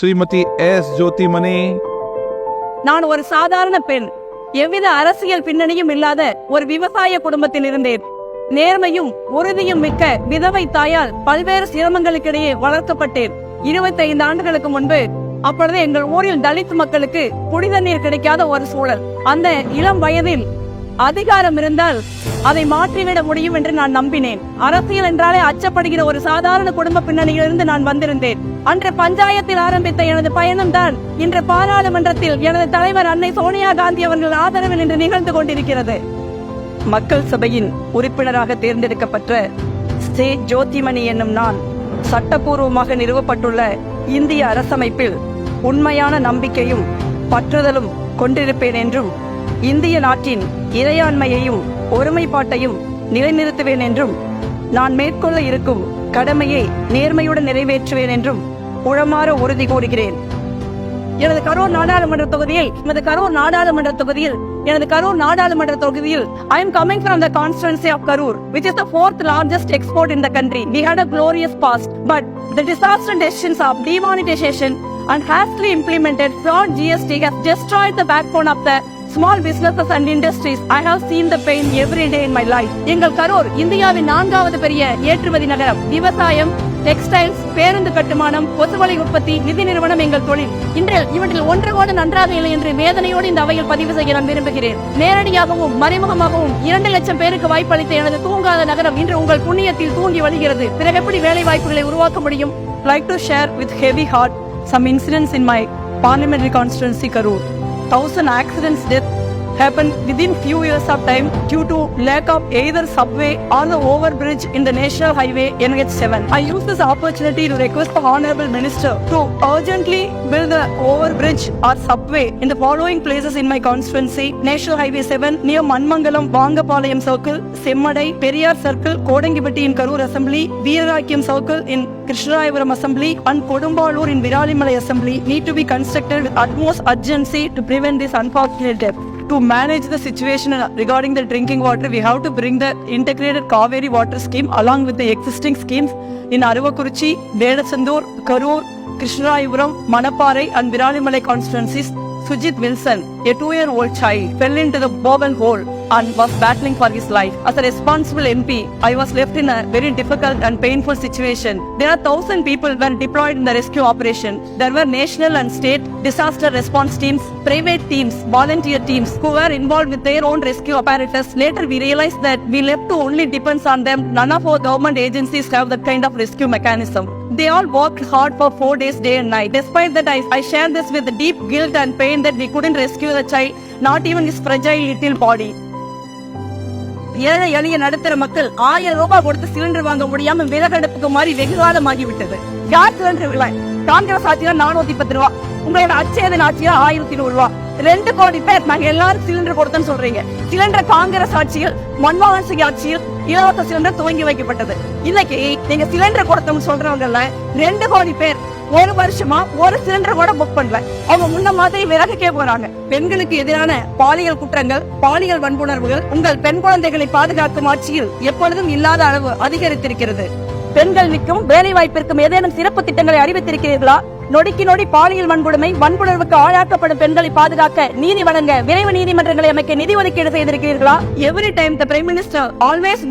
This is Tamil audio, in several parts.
ஸ்ரீமதி எஸ் ஜோதிமணி. நான் ஒரு சாதாரண பெண். எவ்வித அரசியல் பின்னணியும் இல்லாத ஒரு விவசாய குடும்பத்தில் இருந்தேன். நேர்மையும் உறுதியும் மிக்க விதவை தாயால் பல்வேறு சிரமங்களுக்கிடையே வளர்க்கப்பட்டேன். 25 ஆண்டுகளுக்கு முன்பு அப்பொழுது எங்கள் ஊரில் தலித் மக்களுக்கு குடித நீர் கிடைக்காத ஒரு சூழல். அந்த இளம் வயதில் அதிகாரம் இருந்தால் அதை மாற்றிவிட முடியும் என்று நான் நம்பினேன். அரசியல் என்றாலே அச்சப்படுகிற ஒரு சாதாரண குடும்ப பின்னணியிலிருந்து நான் வந்திருந்தேன். அன்று பஞ்சாயத்தில் ஆரம்பித்த எனது பயணம் தான் இன்று பாராளுமன்றத்தில் எனது தலைவர் அன்னை சோனியா காந்தி அவர்கள் ஆதரவில் இன்று நிகழ்ந்து கொண்டிருக்கிறது. மக்கள் சபையின் உறுப்பினராக தேர்ந்தெடுக்கப்பட்ட சே. ஜோதிமணி என்னும் நான் சட்டப்பூர்வமாக நிறுவப்பட்டுள்ள இந்திய அரசமைப்பில் உண்மையான நம்பிக்கையும் பற்றுதலும் கொண்டிருப்பேன் என்றும் இந்திய நாட்டின் இறையாண்மையையும் ஒருமைப்பாட்டையும் நிலைநிறுத்துவேன் என்றும் நான் மேற்கொள்ள இருக்கும் கடமையை நேர்மையுடன் நிறைவேற்றுவேன் என்றும் உளமாற உறுதி கூறுகிறேன் எனது கரூர் நாடாளுமன்ற தொகுதியில் எனது கரூர் நாடாளுமன்ற தொகுதியில் எனது கரூர் நாடாளுமன்ற தொகுதியில் I am coming from the constituency of Karur which is the fourth largest export in the country we had a glorious past but the disaster decisions of demonetization and hastily implemented fraud GST has destroyed the backbone of the small businesses and industries I have seen the pain every day in my life எங்கள் கரூர் இந்தியாவின் நான்காவது பெரிய ஏற்றுமதி நகரம். விவசாயம் டெக்ஸ்டைல்ஸ் பேருந்து கட்டுமானம் கொசுவலை உற்பத்தி நிதி நிறுவனம் எங்கள் தொழில். இன்றில் இவற்றில் ஒன்று கூட நன்றாக இல்லை என்று வேதனையோடு இந்த அவையில் பதிவு செய்ய நான் விரும்புகிறேன். நேரடியாகவும் மறைமுகமாகவும் இரண்டு லட்சம் பேருக்கு வாய்ப்பளித்த எனது தூங்காத நகரம் இன்று உங்கள் புண்ணியத்தில் தூங்கி வருகிறது பிறகு எப்படி வேலை வாய்ப்புகளை உருவாக்க முடியும்? Like to share with heavy heart some incidents in my parliamentary constituency Karur thousand accidents Did. Happened within few years of time due to lack of either subway or the overbridge in the national highway NH7. I use this opportunity to request the honorable minister to urgently build the overbridge or subway in the following places in my constituency: National Highway 7 near Manmangalam, Vangapalayam Circle, Semmadai, Periyar Circle, Kodangibatti in Karur Assembly, Veerarakyam Circle in Krishnarayapuram Assembly and Kodumbalur in Viralimalai Assembly need to be constructed with utmost urgency to prevent this unfortunate death. To manage the situation regarding the drinking water, we have to bring the integrated Kaveri water scheme along with the existing schemes in Aruvakuruchi, Vedasandur, Karur, Krishnarayapuram, Manaparai and viralimala constituencies. Sujit Wilson, a two-year-old child, fell into the bobble hole and was battling for his life. As a responsible MP, I was left in a very difficult and painful situation. There are thousand people were deployed in the rescue operation. There were national and state disaster response teams, private teams, volunteer teams who were involved with their own rescue apparatus. Later, we realized that we left to only depends on them. None of our government agencies have that kind of rescue mechanism. They all worked hard for four days, day and night. Despite that, I, I share this with deep guilt and pain that we couldn't rescue the child, not even his fragile little body. ஏழை எளிய நடுத்தர மக்கள் ஆயிரம் ரூபாய் கொடுத்து சிலிண்டர் வாங்க முடியாம விறகடுப்புக்கு மாதிரி வெகு ஆகிவிட்டது கேஸ் சிலிண்டர் விலை? காங்கிரஸ் ஆட்சியா நானூத்தி பத்து ரூபா. உங்களோட அச்சேதன் ஆட்சியா ஆயிரத்தி நூறு ரூபா. ரெண்டு கோடி பேர் நாங்க எல்லாரும் சிலிண்டர் கொடுத்தோம்னு சொல்றீங்க. சிலிண்டர் காங்கிரஸ் ஆட்சியில் மன்மோகன் சிங் ஆட்சியில் இலவச சிலிண்டர் துவங்கி வைக்கப்பட்டது. இன்னைக்கு நீங்க சிலிண்டர் கொடுத்தோம்னு சொல்றவங்கல்ல ரெண்டு கோடி பேர் ஒரு வருஷமா ஒரு சிலிண்டர் கூட புக் பண்ணல. அவங்க முன்ன மாதிரி விலகக்கே போறாங்க. பெண்களுக்கு எதிரான பாலியல் குற்றங்கள் பாலியல் வன்புணர்வுகள் உங்கள் பெண் குழந்தைகளை பாதுகாக்கும் ஆட்சியில் எப்பொழுதும் இல்லாத அளவு அதிகரித்திருக்கிறது. பெண்களுக்கும் வேலை வாய்ப்பிற்கும் ஏதேனும் சிறப்பு திட்டங்களை அறிவித்திருக்கிறீர்களா? நொடிக்கு நொடி பாலியல் வன்கொடுமை வன்புணர்வுக்கு ஆளாக்கப்படும் பெண்களை பாதுகாக்க நீதி வழங்க விரைவு நீதிமன்றங்களை அமைக்க நிதி ஒதுக்கீடு செய்திருக்கிறீர்களா every time the prime minister always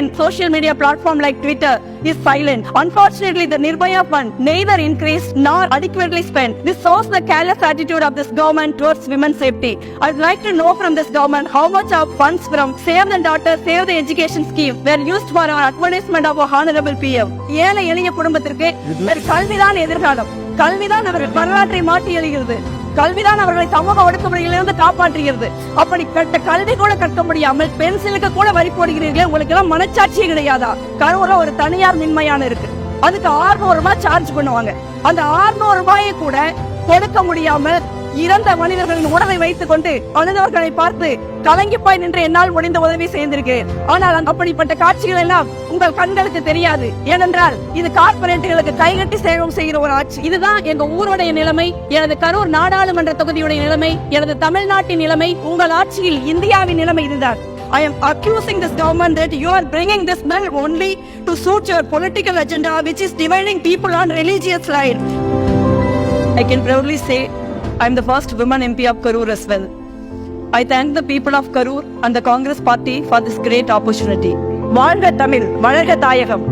in social media platform like Twitter is silent. Unfortunately, the Nirbhaya fund neither increased nor adequately spent. This shows the careless attitude of this government towards women's safety. I'd like to know from this government how much of funds from Save the Daughter, Save the Education scheme were used for our advertisement of our honorable PM. ஏழை எளிய குடும்பத்திற்கு கல்விதான் எதிர்காலம் கல்விதான் அவர்கள் வரலாற்றை மாற்றி எழுகிறது. கல்விதான் அவர்களை சமூக ஒடுக்குமுறையிலிருந்து காப்பாற்றுகிறது. அப்படி கட்ட கல்வி கூட கற்க முடியாமல் பென்சிலுக்கு கூட வரி போடுகிறீர்களே உங்களுக்கு எல்லாம் மனச்சாட்சியே கிடையாதா? கரூர்ல ஒரு தனியார் மின்மையான இருக்கு. அதுக்கு 600 ரூபாய் சார்ஜ் பண்ணுவாங்க. அந்த 600 ரூபாயை கூட கொடுக்க முடியாம இறந்த மனிதர்களின் உடலை வைத்துக் கொண்டு அழுதவர்களை பார்த்து கலங்கி போய் நின்று என்னால் முடிந்த உதவி செய்திருக்கிறேன். ஆனால் அந்த அப்படிப்பட்ட காட்சிகள் எல்லாம் உங்கள் கண்களுக்கு தெரியாது. ஏனென்றால் இது கார்பரேட்டுகளுக்கு கைகட்டி சேவம் செய்கிற ஒரு ஆட்சி. இதுதான் எங்க ஊருடைய நிலைமை எனது கரூர் நாடாளுமன்ற தொகுதியுடைய நிலைமை எனது தமிழ்நாட்டின் நிலைமை உங்கள் ஆட்சியில் இந்தியாவின் நிலைமை இதுதான். I am accusing this government that you are bringing this bill only to suit your political agenda, which is dividing people on religious line. I can proudly say I'm the first woman MP of Karur as well. I thank the people of Karur and the Congress party for this great opportunity. வாழ்க தமிழ் வளர்க தாயகம்